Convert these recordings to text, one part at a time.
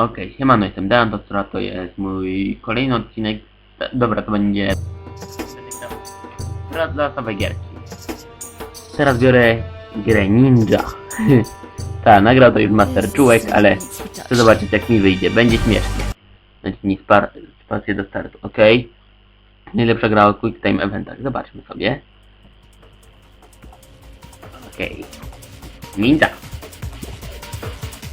Okej, siemano, jestem Dan, to która to jest mój kolejny odcinek. Dobra, to będzie... Teraz dla samej gierki. Teraz biorę grę Ninja. Ta, nagrał to już Master Czułek, ale chcę zobaczyć jak mi wyjdzie. Będzie śmiesznie. Naciśnij spar spację do startu, ok? Najlepsza gra o Quick Time Eventach. Zobaczmy sobie. Okej. Ninja.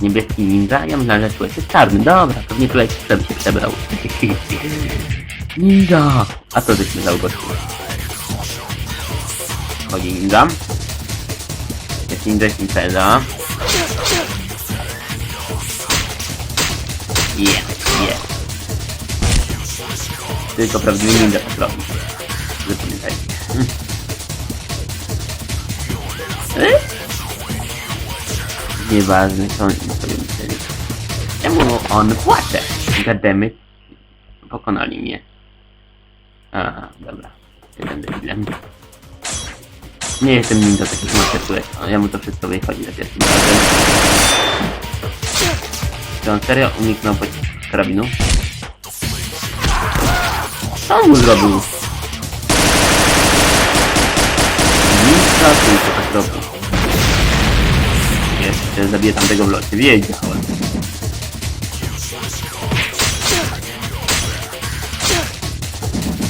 Niebieski ninja? Ja myślałem, że człowiek jest czarny. Dobra, pewnie człowiek sobie się przebrał. ninja! A co żeśmy zauważyli? Chodzi ninja. Jest ninja impreza. Jest, jest. Tylko prawdziwy ninja tak robi. Zapamiętajcie. E? Nieważne, sobie myśleli. Czemu on płacze? Gademy. Pokonali mnie. Aha, dobra. Nie będę chwilem. Nie jestem ninja takich masterczułek. Ja mu to wszystko wychodzi za pierwszym razem. Czy on serio uniknął karabinu? Co on mu zrobił? Ninja tylko tak robił. Jeszcze zabiję tamtego w locie. Wiedziałem.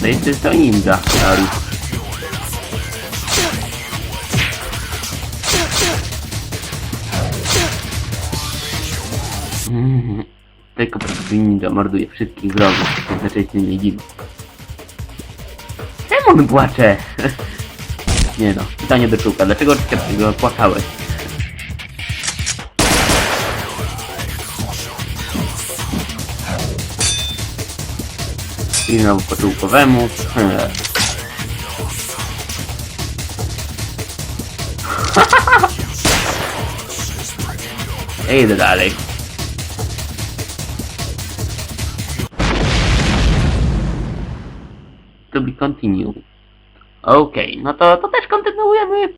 No jeszcze jest to ninja. Ari. Mhm. Tylko prawdziwy ninja morduje wszystkich wrogów. Jednocześnie nie ginie. Czemu on płacze? nie no. Pytanie do czułka. Dlaczego go płakałeś? I znowu po czułkowemu. Hmm. Ja idę dalej. To be continued. Okej, no to, to też kontynuujemy